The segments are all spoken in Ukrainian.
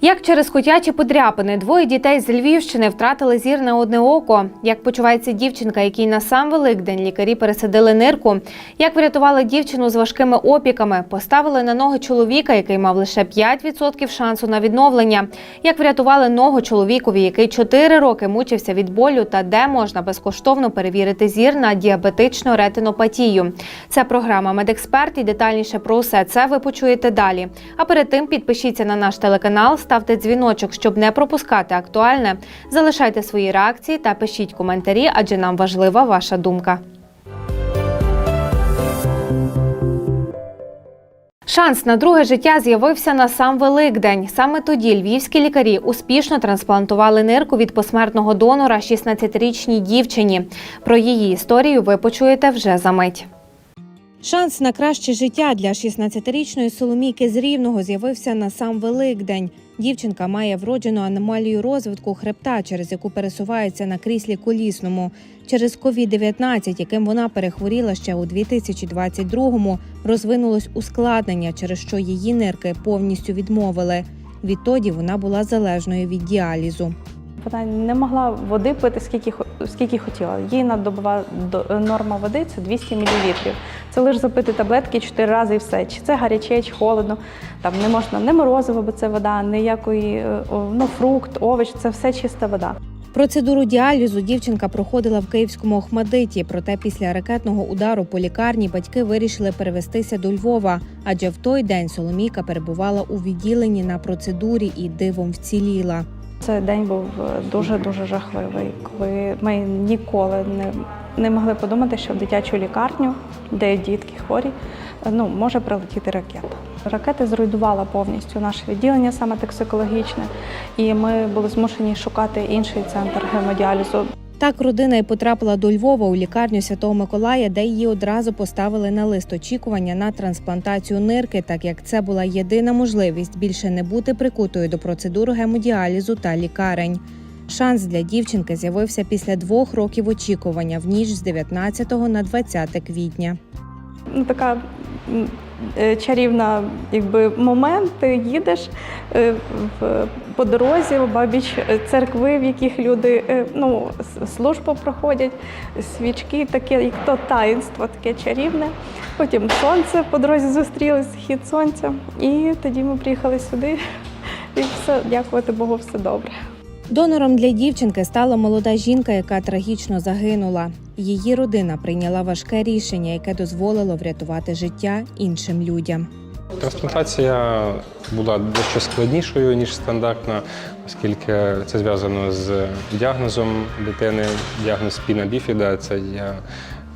Як через котячі подряпини двоє дітей з Львівщини втратили зір на одне око. Як почувається дівчинка, якій на сам Великдень лікарі пересадили нирку. Як врятували дівчину з важкими опіками, поставили на ноги чоловіка, який мав лише 5% шансу на відновлення. Як врятували ногу чоловікові, який 4 роки мучився від болю, та де можна безкоштовно перевірити зір на діабетичну ретинопатію. Це програма Медексперт і детальніше про усе це ви почуєте далі. А перед тим підпишіться на наш телеканал, ставте дзвіночок, щоб не пропускати актуальне. Залишайте свої реакції та пишіть коментарі, адже нам важлива ваша думка. Шанс на друге життя з'явився на сам Великдень. Саме тоді львівські лікарі успішно трансплантували нирку від посмертного донора 16-річній дівчині. Про її історію ви почуєте вже за мить. Шанс на краще життя для 16-річної Соломійки з Рівного з'явився на сам Великдень. Дівчинка має вроджену аномалію розвитку хребта, через яку пересувається на кріслі колісному. Через COVID-19, яким вона перехворіла ще у 2022-му, розвинулось ускладнення, через що її нирки повністю відмовили. Відтоді вона була залежною від діалізу. Вона не могла води пити скільки скільки хотіла. Їй надобова норма води це 200 мл. Це лише запити таблетки 4 рази і все. Чи це гаряче, чи холодно. Там не можна не морозиво, бо це вода, ніякої е, ну, фрукт, овоч, це все чиста вода. Процедуру діалізу дівчинка проходила в київському Охмадиті. Проте після ракетного удару по лікарні батьки вирішили перевестися до Львова, адже в той день Соломійка перебувала у відділенні на процедурі і дивом вціліла. Цей день був дуже дуже жахливий, коли ми ніколи не, не могли подумати, що в дитячу лікарню, де дітки хворі, ну може прилетіти ракета. Ракета зруйнувала повністю наше відділення, саме токсикологічне, і ми були змушені шукати інший центр гемодіалізу. Так родина і потрапила до Львова у лікарню Святого Миколая, де її одразу поставили на лист очікування на трансплантацію нирки, так як це була єдина можливість більше не бути прикутою до процедур гемодіалізу та лікарень. Шанс для дівчинки з'явився після двох років очікування в ніч з 19 на 20 квітня. Ну, така е, чарівна якби, момент. Ти їдеш е, в, по дорозі, обабіч е, церкви, в яких люди е, ну, службу проходять, свічки, таке, як то таїнство, таке чарівне. Потім сонце по дорозі зустріли, схід сонця. І тоді ми приїхали сюди. І все, дякувати Богу, все добре. Донором для дівчинки стала молода жінка, яка трагічно загинула. Її родина прийняла важке рішення, яке дозволило врятувати життя іншим людям. Трансплантація була дещо складнішою, ніж стандартна, оскільки це зв'язано з діагнозом дитини. Діагноз спіна біфіда це є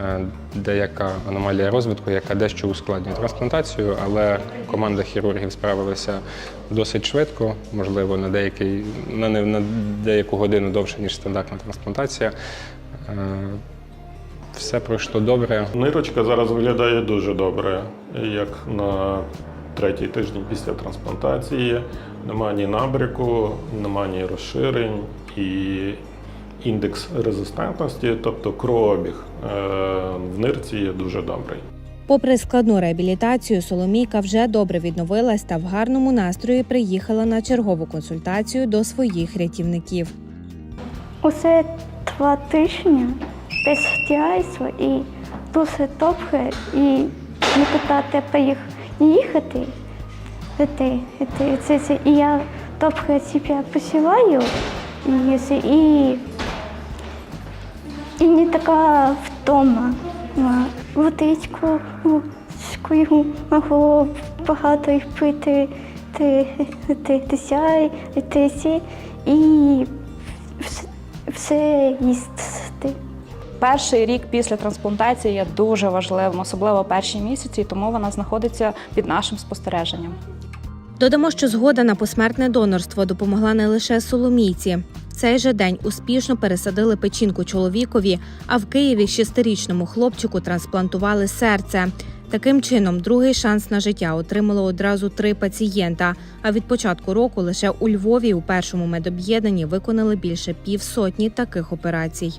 е, деяка аномалія розвитку, яка дещо ускладнює трансплантацію, але команда хірургів справилася досить швидко, можливо, на, деякий, на, на деяку годину довше, ніж стандартна трансплантація. Все пройшло добре. Нирочка зараз виглядає дуже добре, як на третій тиждень після трансплантації. Нема ні набряку, нема ні розширень і індекс резистентності, тобто кровообіг е, в нирці є дуже добрий. Попри складну реабілітацію, Соломійка вже добре відновилась та в гарному настрої приїхала на чергову консультацію до своїх рятівників. Усе два тижні без хтяйства і дуже добре. І нікуди тепер їх не їхати. Це, це, це, це. І я добре себе посилаю. І, і, і не така втома. Водичку шкою можу багато їх пити, ти, ти, і все, все їсти. Перший рік після трансплантації є дуже важливим, особливо перші місяці, тому вона знаходиться під нашим спостереженням. Додамо, що згода на посмертне донорство допомогла не лише Соломійці. В цей же день успішно пересадили печінку чоловікові, а в Києві шестирічному хлопчику трансплантували серце. Таким чином, другий шанс на життя отримало одразу три пацієнта. А від початку року лише у Львові у першому медоб'єднанні виконали більше півсотні таких операцій.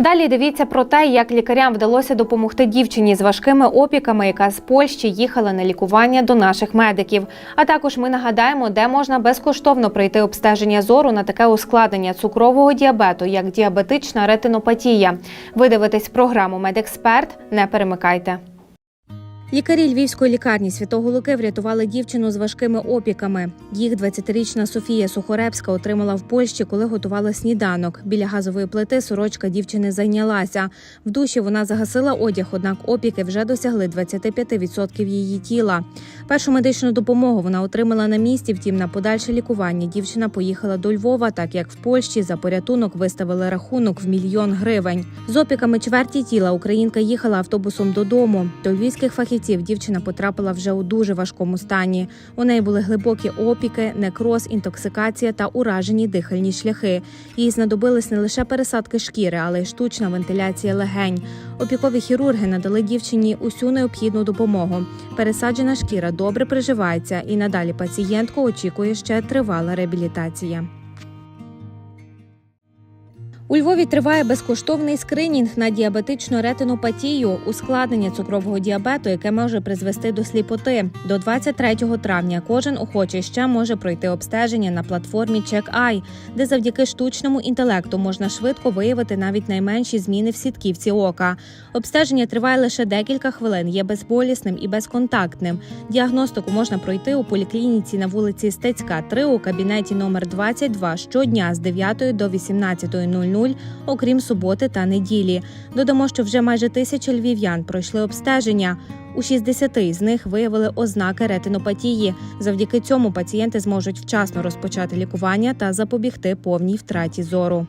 Далі дивіться про те, як лікарям вдалося допомогти дівчині з важкими опіками, яка з Польщі їхала на лікування до наших медиків. А також ми нагадаємо, де можна безкоштовно пройти обстеження зору на таке ускладнення цукрового діабету, як діабетична ретинопатія. Ви дивитесь програму Медексперт. Не перемикайте. Лікарі Львівської лікарні Святого Луки врятували дівчину з важкими опіками. Їх 20-річна Софія Сухоребська отримала в Польщі, коли готувала сніданок. Біля газової плити сорочка дівчини зайнялася. В душі вона загасила одяг, однак опіки вже досягли 25% її тіла. Першу медичну допомогу вона отримала на місці. Втім, на подальше лікування дівчина поїхала до Львова, так як в Польщі за порятунок виставили рахунок в мільйон гривень. З опіками чверті тіла українка їхала автобусом додому. До львівських фахівців дівчина потрапила вже у дуже важкому стані. У неї були глибокі опіки, некроз, інтоксикація та уражені дихальні шляхи. Їй знадобились не лише пересадки шкіри, але й штучна вентиляція легень. Опікові хірурги надали дівчині усю необхідну допомогу. Пересаджена шкіра добре приживається, і надалі пацієнтку очікує ще тривала реабілітація. У Львові триває безкоштовний скринінг на діабетичну ретинопатію, ускладнення цукрового діабету, яке може призвести до сліпоти. До 23 травня кожен охочий ще може пройти обстеження на платформі CheckEye, де завдяки штучному інтелекту можна швидко виявити навіть найменші зміни в сітківці ока. Обстеження триває лише декілька хвилин, є безболісним і безконтактним. Діагностику можна пройти у поліклініці на вулиці Стецька, 3 у кабінеті номер 22 щодня з 9 до 18.00, окрім суботи та неділі. Додамо, що вже майже тисяча львів'ян пройшли обстеження. У 60 з них виявили ознаки ретинопатії. Завдяки цьому пацієнти зможуть вчасно розпочати лікування та запобігти повній втраті зору.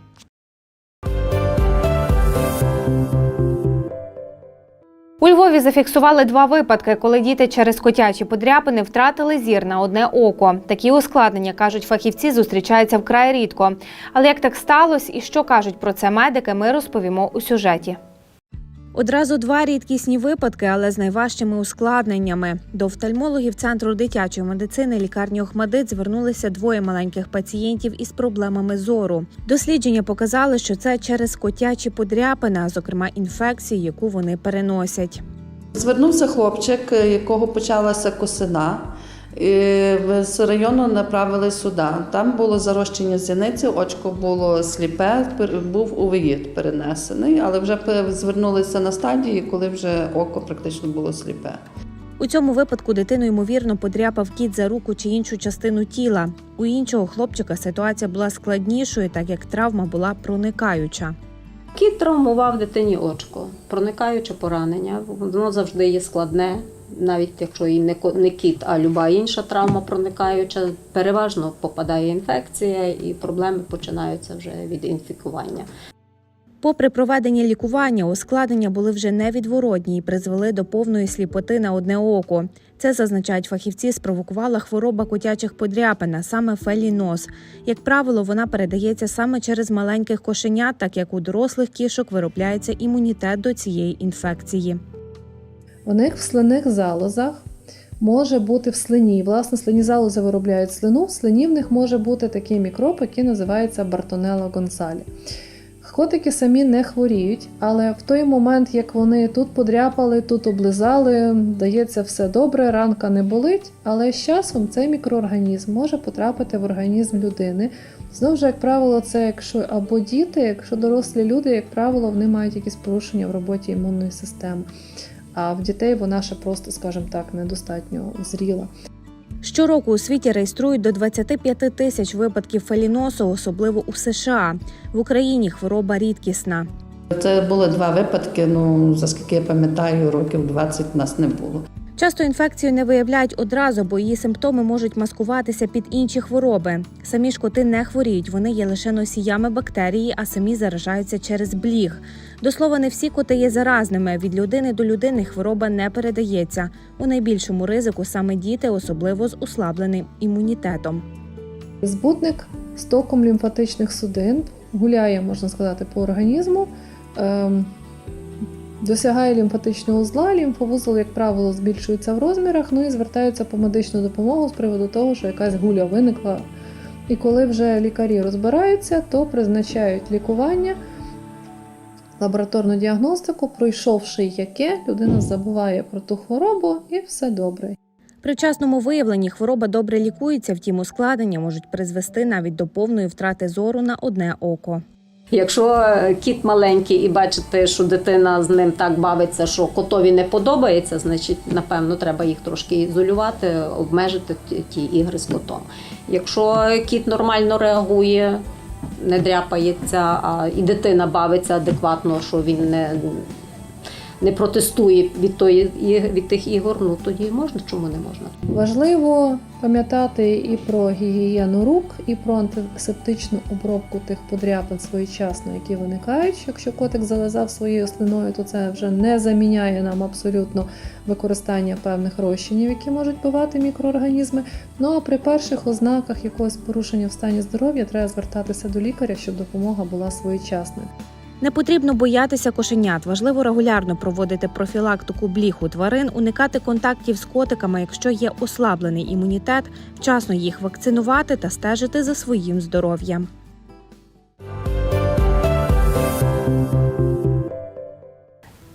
У Львові зафіксували два випадки, коли діти через котячі подряпини втратили зір на одне око. Такі ускладнення, кажуть фахівці, зустрічаються вкрай рідко. Але як так сталося і що кажуть про це медики, ми розповімо у сюжеті. Одразу два рідкісні випадки, але з найважчими ускладненнями. До офтальмологів центру дитячої медицини лікарні Охмадит звернулися двоє маленьких пацієнтів із проблемами зору. Дослідження показали, що це через котячі подряпини, а зокрема інфекції, яку вони переносять. Звернувся хлопчик, якого почалася косина. З району направили сюди. Там було зарощення зіниці, очко було сліпе, був увеїд перенесений, але вже звернулися на стадії, коли вже око практично було сліпе. У цьому випадку дитину ймовірно подряпав кіт за руку чи іншу частину тіла. У іншого хлопчика ситуація була складнішою, так як травма була проникаюча. Кіт травмував дитині очко, проникаюче поранення. Воно завжди є складне, навіть якщо і не кіт, а люба інша травма проникаюча, переважно попадає інфекція, і проблеми починаються вже від інфікування. Попри проведення лікування, ускладнення були вже невідворотні і призвели до повної сліпоти на одне око. Це зазначають фахівці, спровокувала хвороба котячих подряпин, а саме фелінос. Як правило, вона передається саме через маленьких кошенят, так як у дорослих кішок виробляється імунітет до цієї інфекції. У них в слинних залозах може бути в слині. Власне, слині залози виробляють слину. В слині в них може бути такий мікроб, який називається Бартонелла Гонсалі. Котики самі не хворіють, але в той момент, як вони тут подряпали, тут облизали, дається все добре, ранка не болить, але з часом цей мікроорганізм може потрапити в організм людини. Знову ж, як правило, це якщо або діти, якщо дорослі люди, як правило, вони мають якісь порушення в роботі імунної системи. А в дітей вона ще просто, скажімо так, недостатньо зріла. Щороку у світі реєструють до 25 тисяч випадків феліносу, особливо у США. В Україні хвороба рідкісна. Це були два випадки. Ну за скільки я пам'ятаю, років 20 нас не було. Часто інфекцію не виявляють одразу, бо її симптоми можуть маскуватися під інші хвороби. Самі ж коти не хворіють, вони є лише носіями бактерії, а самі заражаються через бліг. До слова, не всі коти є заразними. Від людини до людини хвороба не передається. У найбільшому ризику саме діти, особливо з ослабленим імунітетом. Збутник з током лімфатичних судин гуляє, можна сказати, по організму, ем, досягає лімфатичного узла, лімфовузол, як правило, збільшується в розмірах, ну і звертаються по медичну допомогу з приводу того, що якась гуля виникла. І коли вже лікарі розбираються, то призначають лікування, лабораторну діагностику, пройшовши яке, людина забуває про ту хворобу і все добре. При вчасному виявленні хвороба добре лікується, втім ускладнення можуть призвести навіть до повної втрати зору на одне око. Якщо е, кіт маленький і бачите, що дитина з ним так бавиться, що котові не подобається, значить, напевно, треба їх трошки ізолювати, обмежити ті- ті ігри з котом. Якщо кіт нормально реагує, не дряпається, а і дитина бавиться адекватно, що він не, не протестує від, тої, від тих ігор, ну тоді можна, чому не можна? Важливо пам'ятати і про гігієну рук, і про антисептичну обробку тих подряпин своєчасно, які виникають. Якщо котик зализав своєю слиною, то це вже не заміняє нам абсолютно використання певних розчинів, які можуть бивати мікроорганізми. Ну а при перших ознаках якогось порушення в стані здоров'я треба звертатися до лікаря, щоб допомога була своєчасною. Не потрібно боятися кошенят. Важливо регулярно проводити профілактику бліху тварин, уникати контактів з котиками, якщо є ослаблений імунітет, вчасно їх вакцинувати та стежити за своїм здоров'ям.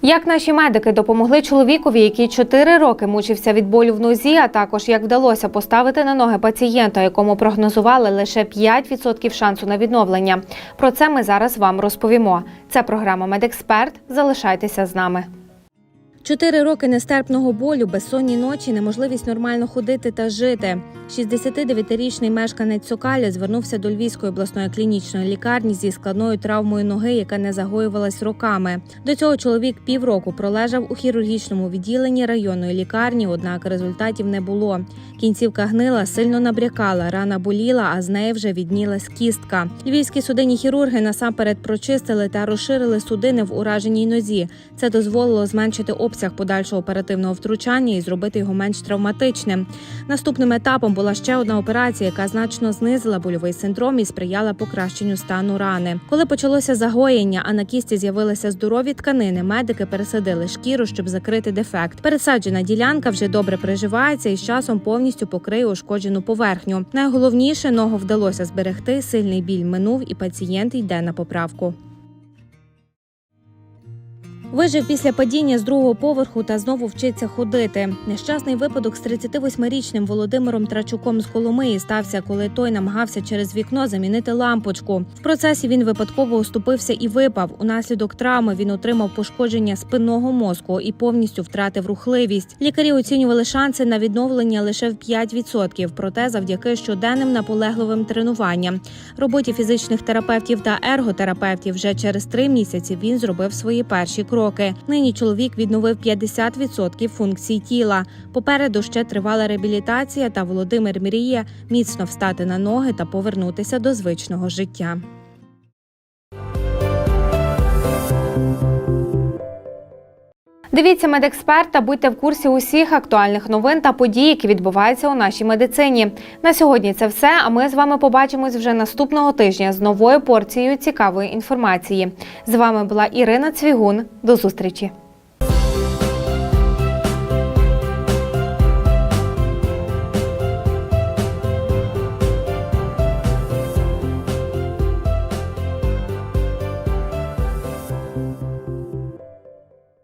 Як наші медики допомогли чоловікові, який 4 роки мучився від болю в нозі, а також як вдалося поставити на ноги пацієнта, якому прогнозували лише 5% шансу на відновлення. Про це ми зараз вам розповімо. Це програма Медексперт. Залишайтеся з нами. Чотири роки нестерпного болю, безсонні ночі, неможливість нормально ходити та жити. 69-річний мешканець Сокаля звернувся до Львівської обласної клінічної лікарні зі складною травмою ноги, яка не загоювалась роками. До цього чоловік півроку пролежав у хірургічному відділенні районної лікарні, однак результатів не було. Кінцівка гнила, сильно набрякала, рана боліла, а з неї вже віднілась кістка. Львівські судинні хірурги насамперед прочистили та розширили судини в ураженій нозі. Це дозволило зменшити обсяг подальшого оперативного втручання і зробити його менш травматичним. Наступним етапом була ще одна операція, яка значно знизила больовий синдром і сприяла покращенню стану рани. Коли почалося загоєння, а на кісті з'явилися здорові тканини, медики пересадили шкіру, щоб закрити дефект. Пересаджена ділянка вже добре приживається і з часом повністю покриє ушкоджену поверхню. Найголовніше ногу вдалося зберегти. Сильний біль минув, і пацієнт йде на поправку. Вижив після падіння з другого поверху та знову вчиться ходити. Нещасний випадок з 38-річним Володимиром Трачуком з Коломиї стався, коли той намагався через вікно замінити лампочку. В процесі він випадково оступився і випав. Унаслідок травми він отримав пошкодження спинного мозку і повністю втратив рухливість. Лікарі оцінювали шанси на відновлення лише в 5%, проте завдяки щоденним наполегливим тренуванням, роботі фізичних терапевтів та ерготерапевтів вже через три місяці він зробив свої перші кроки. Нині чоловік відновив 50% функцій тіла. Попереду ще тривала реабілітація, та Володимир мріє міцно встати на ноги та повернутися до звичного життя. Дивіться медексперт та будьте в курсі усіх актуальних новин та подій, які відбуваються у нашій медицині. На сьогодні це все. А ми з вами побачимось вже наступного тижня з новою порцією цікавої інформації. З вами була Ірина Цвігун. До зустрічі.